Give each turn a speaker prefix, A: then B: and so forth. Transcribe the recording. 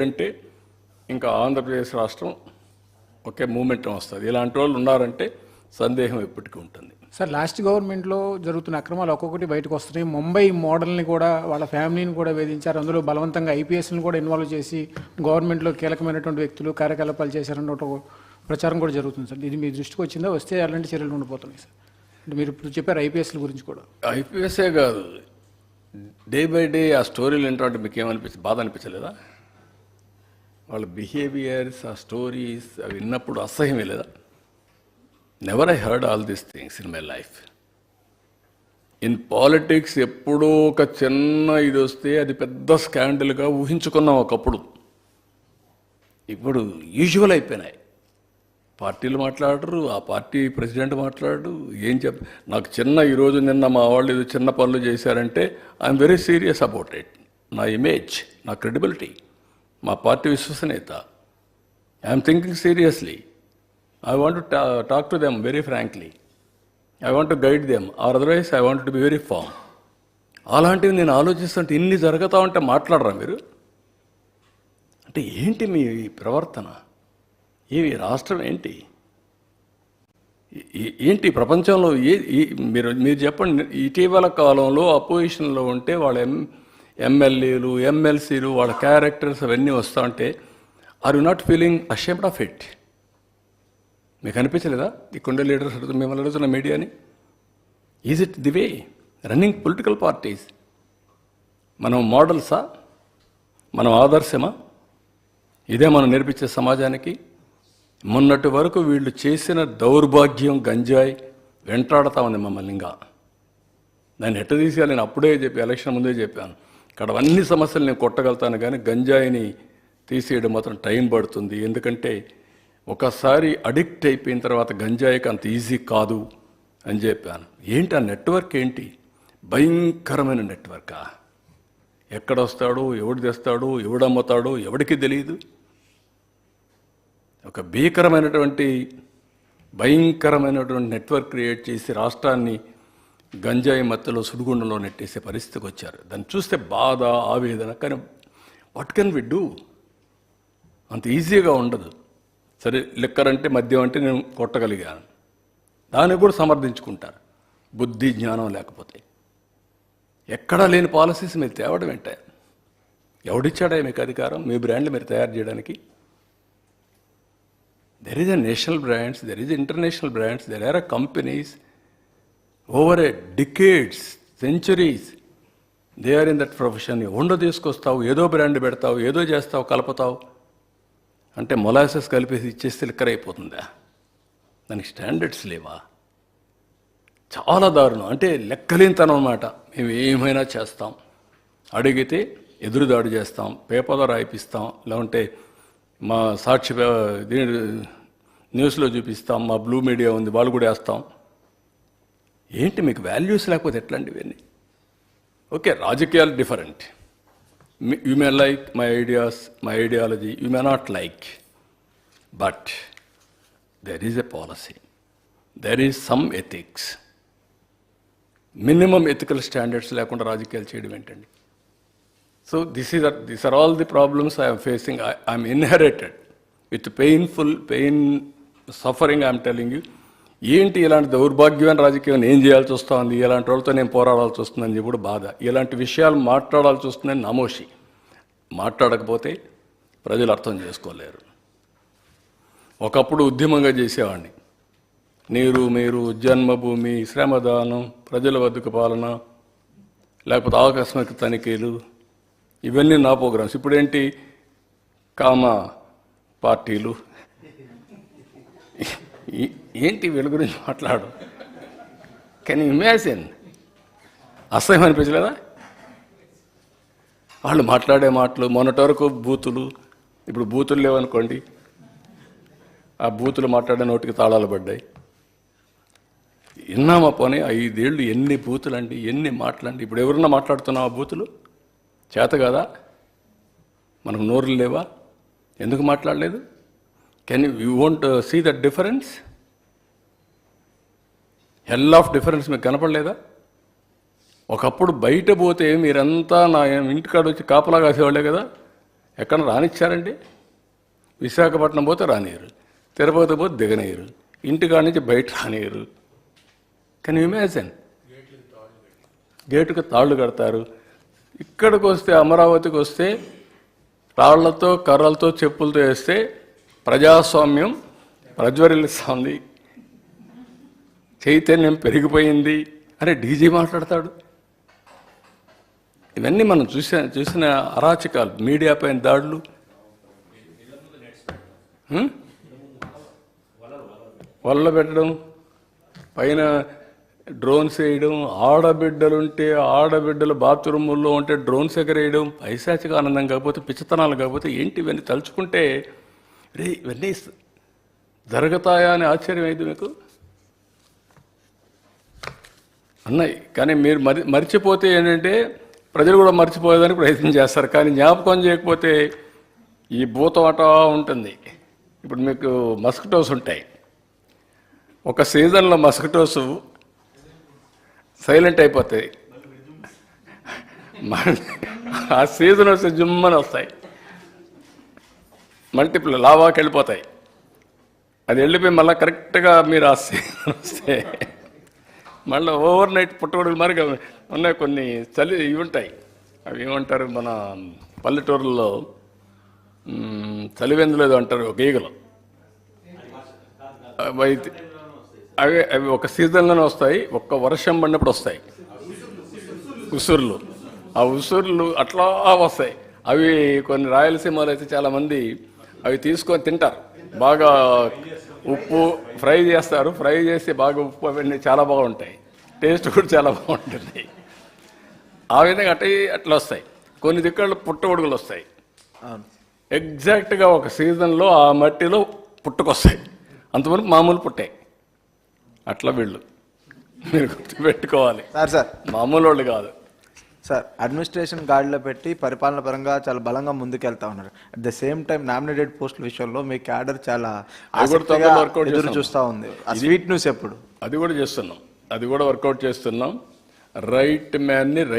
A: అంటే ఇంకా ఆంధ్రప్రదేశ్ రాష్ట్రం ఒకే మూమెంటం వస్తుంది. ఇలాంటి వాళ్ళు ఉన్నారంటే సందేహం ఎప్పటికీ ఉంటుంది.
B: సార్ లాస్ట్ గవర్నమెంట్లో జరుగుతున్న అక్రమాలు ఒక్కొక్కటి బయటకు వస్తున్నాయి. ముంబై మోడల్ని కూడా వాళ్ళ ఫ్యామిలీని కూడా వేధించారు. అందులో బలవంతంగా ఐపీఎస్ని కూడా ఇన్వాల్వ్ చేసి గవర్నమెంట్లో కీలకమైనటువంటి వ్యక్తులు కార్యకలాపాలు చేశారన్న ఒక ప్రచారం కూడా జరుగుతుంది సార్. ఇది మీ దృష్టికి వచ్చిందా? వస్తే అలాంటి చర్యలు ఉండిపోతున్నాయి సార్. అంటే మీరు ఇప్పుడు చెప్పారు ఐపీఎస్ల గురించి కూడా.
A: ఐపీఎస్ఏ కాదు. డే బై డే ఆ స్టోరీలు ఏంటంటే మీకు ఏమనిపించింది బాధ అనిపించలేదా? వాళ్ళ బిహేవియర్స్ ఆ స్టోరీస్ అవి విన్నప్పుడు అసహ్యమే లేదా never I heard all these things in my life in politics ఎప్పుడో ఒక చిన్న ఇది వస్తే అది పెద్ద స్కాండల్గా ఊహించుకున్నాం ఒకప్పుడు. ఇప్పుడు యూజువల్ అయిపోయినాయి. పార్టీలు మాట్లాడరు ఆ పార్టీ ప్రెసిడెంట్ మాట్లాడరు ఏం చెప్ నాకు చిన్న ఈరోజు నిన్న మా వాళ్ళు ఏదో చిన్న పనులు చేశారంటే I'm very serious about it నా ఇమేజ్ నా క్రెడిబిలిటీ మా పార్టీ విశ్వసనీయత. I'm thinking seriously I want to talk to them very frankly I want to guide them or otherwise I want to be very firm అలాంటివి నేను ఆలోచిస్తుంటే ఇన్ని జరుగుతా ఉంటే మాట్లాడరా మీరు? అంటే ఏంటి మీ ప్రవర్తన? ఏవి రాష్ట్రం ఏంటి? ఏంటి ప్రపంచంలో ఏ మీరు మీరు చెప్పండి. ఇటీవల కాలంలో అపోజిషన్లో ఉంటే వాళ్ళ ఎమ్మెల్యేలు ఎమ్మెల్సీలు వాళ్ళ క్యారెక్టర్స్ అవన్నీ వస్తూ ఉంటే are you not feeling ashamed of it మీకు అనిపించలేదా? ఇక్కడుండే లీడర్స్ మిమ్మల్ని అడుగుతున్న మీడియాని? Is it the way running political parties మనం మోడల్సా? మనం ఆదర్శమా? ఇదే మనం నేర్పించే సమాజానికి. మొన్నటి వరకు వీళ్ళు చేసిన దౌర్భాగ్యం గంజాయి వెంటాడుతా ఉంది మమ్మల్ని ఇంకా. దాన్ని ఎట్ట తీసేయాలి? నేను అప్పుడే చెప్పి ఎలక్షన్ ముందే చెప్పాను. ఇక్కడ అన్ని సమస్యలు నేను కొట్టగలుగుతాను కానీ గంజాయిని తీసేయడం మాత్రం టైం పడుతుంది. ఎందుకంటే ఒకసారి అడిక్ట్ అయిపోయిన తర్వాత గంజాయికి అంత ఈజీ కాదు అని చెప్పాను. ఏంటి ఆ నెట్వర్క్ ఏంటి? భయంకరమైన నెట్వర్కా? ఎక్కడ వస్తాడు ఎవడు తెస్తాడు ఎవడమ్ముతాడు ఎవడికి తెలియదు ఒక భీకరమైనటువంటి భయంకరమైనటువంటి నెట్వర్క్ క్రియేట్ చేసి రాష్ట్రాన్ని గంజాయి మత్తలో సుడిగుండంలో నెట్టేసే పరిస్థితికి వచ్చారు. దాన్ని చూస్తే బాధ ఆవేదన కానీ వాట్ కెన్ వి డూ అంత ఈజీగా ఉండదు. సరే లిక్కర్ అంటే మద్యం అంటే నేను కొట్టగలిగాను. దాన్ని కూడా సమర్థించుకుంటారు. బుద్ధి జ్ఞానం లేకపోతే. ఎక్కడా లేని పాలసీస్ మీరు తేవడం ఏంటే? ఎవడిచ్చాడా మీకు అధికారం? మీ బ్రాండ్ మీరు తయారు చేయడానికి? There is a national brands there is international brands there are a companies over a decades centuries they are in that profession ఉండ తీసుకొస్తావు ఏదో బ్రాండ్ పెడతావు ఏదో చేస్తావు కలుపుతావు. అంటే మొలాసెస్ కలిపేసి ఇచ్చేస్తే లిక్కర్ అయిపోతుందా? దానికి స్టాండర్డ్స్ లేవా? చాలా దారుణం. అంటే లెక్కలేనితనం అనమాట మేము ఏమైనా చేస్తాం. అడిగితే ఎదురుదాడి చేస్తాం పేపర్లో రాయిపిస్తాం లేకుంటే మా సాక్షి దీని న్యూస్లో చూపిస్తాం మా బ్లూ మీడియా ఉంది వాళ్ళు కూడా వేస్తాం. ఏంటి మీకు వాల్యూస్ లేకపోతే ఎట్లాంటివి ఇవన్నీ ఓకే రాజకీయాలు different you may like my ideas my ideology you may not like but there is a policy there is some ethics minimum ethical standards లేకుండా రాజకీయాలు చేయడం ఏంటండి? So this is this are all the problems I'm facing I'm inherited with painful pain suffering I'm telling you ఏంటి ఇలాంటి దౌర్భాగ్యమైన రాజకీయం ఏం చేయాల్సి వస్తుంది? ఇలాంటి వాళ్ళతో నేను పోరాడాల్సి వస్తుందని చెప్పి బాధ. ఇలాంటి విషయాలు మాట్లాడాల్సి వస్తుందని నమోషి. మాట్లాడకపోతే ప్రజలు అర్థం చేసుకోలేరు. ఒకప్పుడు ఉద్యమంగా చేసేవాడిని. నీరు మీరు జన్మభూమి శ్రమదానం ప్రజల వద్దకు పాలన లేకపోతే ఆకస్మిక తనిఖీలు ఇవన్నీ నా ప్రోగ్రామ్స్. ఇప్పుడేంటి? కామ పార్టీలు. ఈ- ఏంటి వీళ్ళ గురించి మాట్లాడు? కెన్ ఇమాజిన్ అసహ్యం అనిపించలేదా? వాళ్ళు మాట్లాడే మాటలు మొన్నటి వరకు బూతులు ఇప్పుడు బూతులు లేవనుకోండి. ఆ బూతులు మాట్లాడే నోటికి తాళాలు పడ్డాయి. విన్నామా పోనీ ఐదేళ్ళు ఎన్ని బూతులండి ఎన్ని మాటలండి ఇప్పుడు ఎవరన్నా మాట్లాడుతున్నాం ఆ బూతులు? చేత కదా? మనకు నోరులు లేవా? ఎందుకు మాట్లాడలేదు? Can you won't see that difference hell of difference మీకు కనపడలేదా? ఒకప్పుడు బయట పోతే మీరంతా నా ఇంటికాడ వచ్చి కాపలా కాసేవాళ్ళే కదా? ఎక్కడ రానిచ్చారండి? విశాఖపట్నం పోతే రానియరు తిరుపతి పోతే దిగనేయరు ఇంటికాడ నుంచి బయట రానియరు కెన్ ఇమాజిన్ గేటుకు తాళ్ళు కడతారు. ఇక్కడికి వస్తే అమరావతికి వస్తే రాళ్ళతో కర్రలతో చెప్పులతో వేస్తే ప్రజాస్వామ్యం ప్రజ్వరిల్లుస్తుంది చైతన్యం పెరిగిపోయింది అని డీజీ మాట్లాడతాడు. ఇవన్నీ మనం చూసిన చూసిన అరాచకాలు మీడియా పైన దాడులు. హ్మ్? వల్ల పెట్టడం పైన డ్రోన్స్ వేయడం ఆడబిడ్డలుంటే ఆడబిడ్డలు బాత్రూముల్లో ఉంటే డ్రోన్స్ ఎగరేయడం పైశాచిక ఆనందం కాకపోతే పిచ్చతనాలు కాకపోతే ఏంటి ఇవన్నీ తలుచుకుంటే రే ఇవన్నీ జరుగుతాయా అని ఆశ్చర్యం అయింది మీకు? ఉన్నాయి. కానీ మీరు మరి మర్చిపోతే ఏంటంటే ప్రజలు కూడా మర్చిపోయేదానికి ప్రయత్నం చేస్తారు. కానీ జ్ఞాపకం చేయకపోతే ఈ భూతవాట ఉంటుంది. ఇప్పుడు మీకు మస్కిటోస్ ఉంటాయి. ఒక సీజన్లో మస్కిటోస్ సైలెంట్ అయిపోతాయి. ఆ సీజన్ వస్తే జుమ్మని వస్తాయి. మల్టిపుల్ లావాకి వెళ్ళిపోతాయి. అది వెళ్ళిపోయి మళ్ళీ కరెక్ట్గా మీరు ఆ సీజన్ వస్తే మళ్ళీ ఓవర్ నైట్ పుట్టగొడుగులు మరి ఉన్నాయి కొన్ని చలి ఇవి ఉంటాయి. అవి ఏమంటారు మన పల్లెటూరులో చలివెందులేదు అంటారు ఒక ఈగలు అవి అయితే- అవి అవి ఒక సీజన్లోనే వస్తాయి ఒక్క వర్షం పడినప్పుడు వస్తాయి. ఉసుర్లు. ఆ ఉసుర్లు అట్లా వస్తాయి. అవి కొన్ని రాయలసీమలో అయితే చాలామంది అవి తీసుకొని తింటారు. బాగా ఉప్పు ఫ్రై చేస్తారు. ఫ్రై చేసి బాగా ఉప్పు అవన్నీ చాలా బాగుంటాయి. టేస్ట్ కూడా చాలా బాగుంటుంది. ఆ విధంగా అట్ట అట్లా వస్తాయి. కొన్ని దిక్కలు పుట్టగొడుగులు వస్తాయి. ఎగ్జాక్ట్గా ఒక సీజన్లో ఆ మట్టిలో పుట్టుకొస్తాయి. అంతవరకు మామూలు పుట్టాయి అట్లా వీళ్ళు. మీరు గుర్తుపెట్టుకోవాలి.
C: Sir sir.
A: మామూలు వాళ్ళు కాదు.
C: సార్ అడ్మినిస్ట్రేషన్ గాడిలో పెట్టి పరిపాలన పరంగా చాలా బలంగా ముందుకెళ్తా ఉన్నారు. At the same time nominated పోస్టుల విషయంలో మీ క్యాడర్ చాలా ఎదురు
A: చేస్తాం.
C: ఉంది. స్వీట్ న్యూస్ ఎప్పుడు?
A: అది కూడా చేస్తున్నాం. అది కూడా వర్కౌట్ చేస్తున్నాం. రైట్ మ్యాన్ని